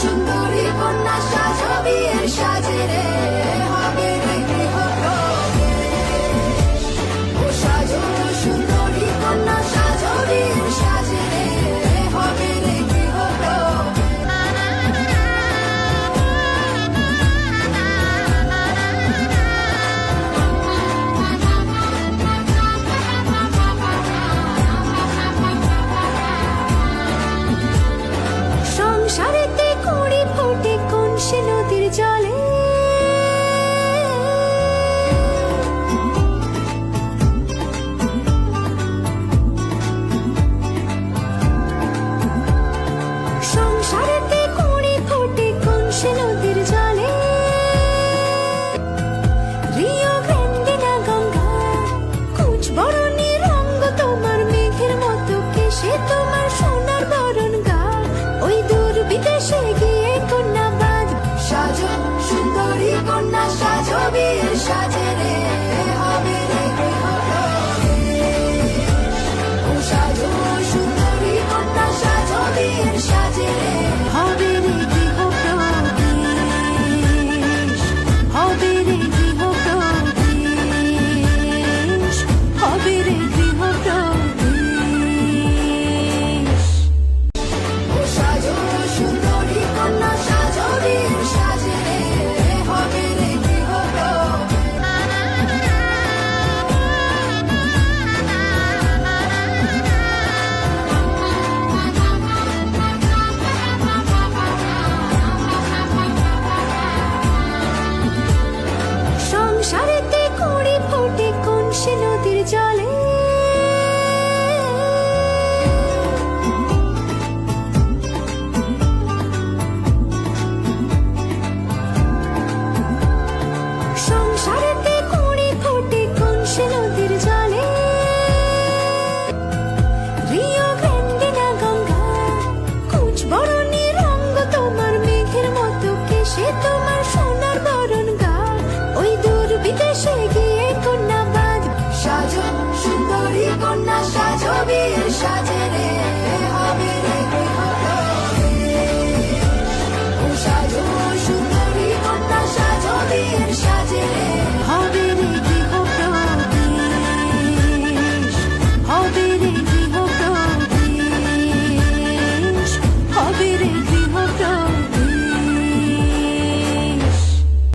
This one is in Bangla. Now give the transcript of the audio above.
সুন্দরী কন্যা সাজাবি এর সাজে রে হবে রে 加油